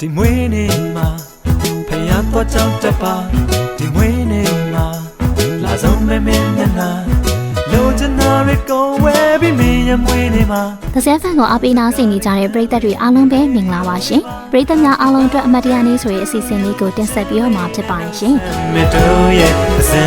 ဒီမွေးနေ့မှာဖယားတော့ကြောက်တပါဒီမွေးနေ့မှာလာဆုံးမမင်းနဲ့နာလိုချင်တာတွေကုန်ဝဲပြီးမင်းရဲ့မွေးနေ့မှာသစဲဖန်ကိုအပိနာစင်နေကြတဲ့ပရိသတ်တွေအားလုံးပဲမင်္ဂလာပါရှင်ပရိသတ်များအားလုံးအတွက်အမတ်တရားနေ့ဆိုရဲ့အစီအစဉ်လေးကိုတင်ဆက်ပြီးတော့မှာဖြစ်ပါတယ်ရှင်မတို့ရဲ့အစံ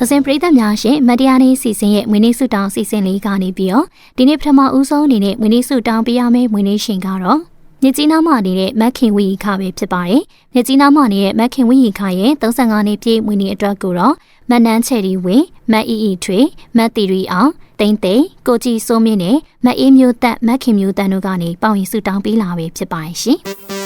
သစင်ပရိသတ်များရှင်မတရားနေ့စီစဉ်ရဲ့မွေးနေ့ဆုတောင်းစီစဉ်လေးကနေပြီးတော့ဒီနေ့ပထမဦးဆုံးအနေနဲ့မွေးနေ့ဆုတောင်းပေးရမယ့်မွေးနေ့ရှင်ကတော့မြစ်ကြီးနားမှာနေတဲ့မက်ခင်ဝီခပဲဖြစ်ပါတယ်။မြစ်ကြီးနားမှာနေတဲ့မက်ခင်ဝီခရဲ့35နှစ်ပြည့်မွေးနေ့အတွက်ကိုတော့မတ်နန်းချယ်ရီဝင်းမတ်အီအီထွေမတ်တီရီအောင်တိမ့်သိမ့်ကိုကြည်စိုးမြင့်နဲ့မတ်အေးမျိုးသက်မက်ခင်မျိုးတန်တို့ကနေပေါင်ရင်ဆုတောင်းပေးလာပဲဖြစ်ပါတယ်ရှင်။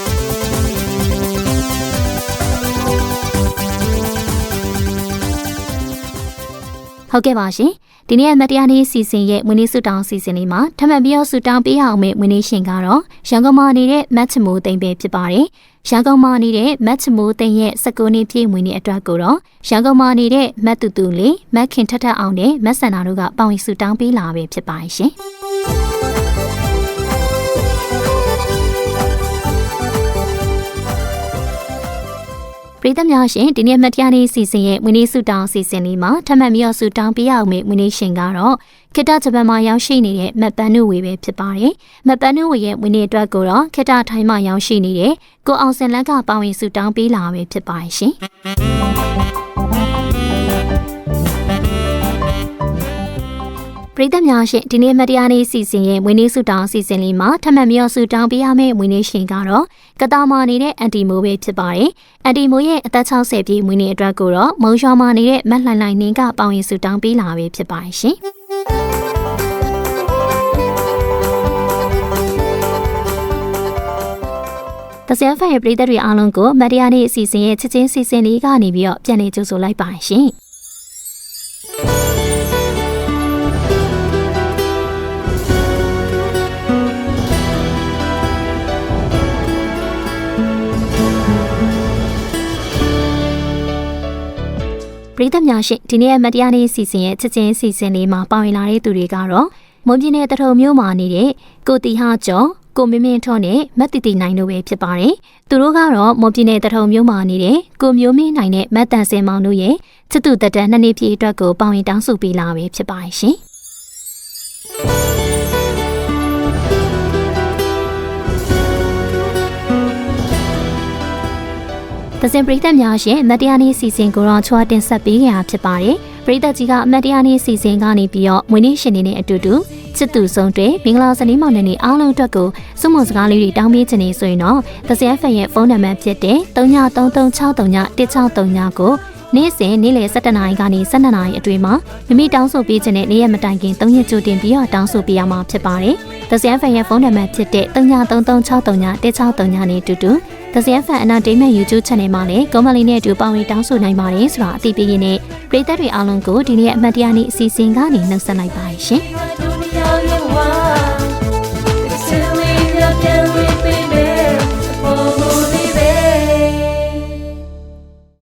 ဟုတ်ကဲ့ပါရှင်ဒီနေ့မတရားနေ့စီစဉ်ရဲ့မွေးနေ့ဆုတောင်းစီစဉ်လေးမှာထပ်မံပြီးတော့ဆုတောင်းပေးရအောင်မယ့်မွေးနေ့ရှင်ကတော့ရန်ကုန်မှာနေတဲ့မတ်ချမိုးသိမ့်ပဲဖြစ်ပါတယ်ရန်ကုန်မှာနေတဲ့မတ်ချမိုးသိမ့်ရဲ့19နှစ်ပြည့်မွေးနေ့အတွက်ကိုတော့ရန်ကုန်မှာနေတဲ့မတ်တူတူလေးမတ်ခင်ထထအောင်နဲ့မတ်ဆန္ဒတို့ကပေါင်ရင်ဆုတောင်းပေးလာပဲဖြစ်ပါတယ်ရှင် ပရိသတ်များရှင်ဒီနေ့မတရားနေ့စီစဉ်ရဲ့မွေးနေ့ဆုတောင်းစီစဉ်လေးမှာထပ်မံပြီးတော့ဆုတောင်းပေးရအောင်မယ့်မွေးနေ့ရှင်ကတော့ခေတ္တဂျပန်မှာရောက်ရှိနေတဲ့မတ်ပန်းနုဝေပဲဖြစ်ပါတယ်။မတ်ပန်းနုဝေရဲ့မွေးနေ့အတွက်ကိုတော့ခေတ္တထိုင်းမှာရောက်ရှိနေတဲ့ကိုအောင်စင်လက်ကပါဝင်ဆုတောင်းပေးလာပဲဖြစ်ပါတယ်ရှင်။ ပရိသတ်များရှင်ဒီနေ့မတရားနေ့စီစဉ်ရဲ့မွေးနေ့ဆုတောင်းစီစဉ်လေးမှာထပ်မံပြီးတော့ဆုတောင်းပေးရမယ့်မွေးနေ့ရှင်ကတော့ကတာမာနေတဲ့အန်တီမိုးပဲဖြစ်ပါတယ်။အန်တီမိုးရဲ့အသက်60ပြည့်မွေးနေ့အတွက်ကိုတော့မုံရွာမာနေတဲ့မတ်လှန်လှိုင်နှင်းကပေါင်ရင်ဆုတောင်းပေးလာပဲဖြစ်ပါတယ်ရှင်။တစရဖန်ရဲ့ပရိသတ်တွေအားလုံးကိုမတရားနေ့အစီအစဉ်ရဲ့ချစ်ချင်းစီစဉ်လေးကနေပြီးတော့ပြန်လည်ကြိုဆိုလိုက်ပါရှင်။ ပရိသတ်များရှင်ဒီနေ့မတရားနေ့စီစဉ်ရဲ့ချစ်ချင်းစီစဉ်လေးမှာပါဝင်လာတဲ့သူတွေကတော့မွန်ပြည်နယ်တထုံမြို့မှာနေတဲ့ကိုတီဟာကျော်ကိုမင်းမင်းထွန်းနဲ့မတ်တီတီနိုင်တို့ပဲဖြစ်ပါတယ်။သူတို့ကတော့မွန်ပြည်နယ်တထုံမြို့မှာနေတဲ့ကိုမျိုးမင်းနိုင်နဲ့မတ်တန်စင်မောင်တို့ရဲ့ချစ်သူတက်တန်းနှစ်နှစ်ပြည့်အတွက်ကိုပါဝင်တောင်းဆိုပေးလာပဲဖြစ်ပါတယ်ရှင်။ တစင်ပရိသတ်များရှင်အမတ်တရားနေ့စီစဉ်ကိုတော့ချွာတင်ဆက်ပေးကြတာဖြစ်ပါတယ်ပရိသတ်ကြီးကအမတ်တရားနေ့စီစဉ်ကနေပြီးတော့မွေးနေ့ရှင်နေနဲ့အတူတူချစ်သူဆုံးတွေမင်္ဂလာစနေမောင်နဲ့နေအားလုံးအတွက်ကိုစုမုံစကားလေးတွေတောင်းပေးခြင်းနေဆိုရင်တော့တစင်ဖန်ရဲ့ဖုန်းနံပါတ်ဖြစ်တဲ့3933631639ကို နေ့စဉ်နေ့လယ်7:00နာရီကနေ12:00နာရီအတွင်းမှာမိမိတောင်းဆိုပေးခြင်းနဲ့နေ့ရက်မတိုင်ခင်3ရက်ကြိုတင်ပြီးတော့တောင်းဆိုပေးရမှာဖြစ်ပါတယ်။တစင်ဖန်ရဲ့ဖုန်းနံပါတ်ဖြစ်တဲ့3933631639နဲ့အတူတူ The Sian Fan Entertainment YouTube Channel မှာလည်းကောမလီနဲ့အတူပါဝင်တောင်းဆိုနိုင်ပါတယ်ဆိုတာအသိပေးရင်းနဲ့ပရိသတ်တွေအားလုံးကိုဒီနေ့အမှတ်တရနေ့အစီအစဉ်ကနေနှုတ်ဆက်လိုက်ပါရှင်။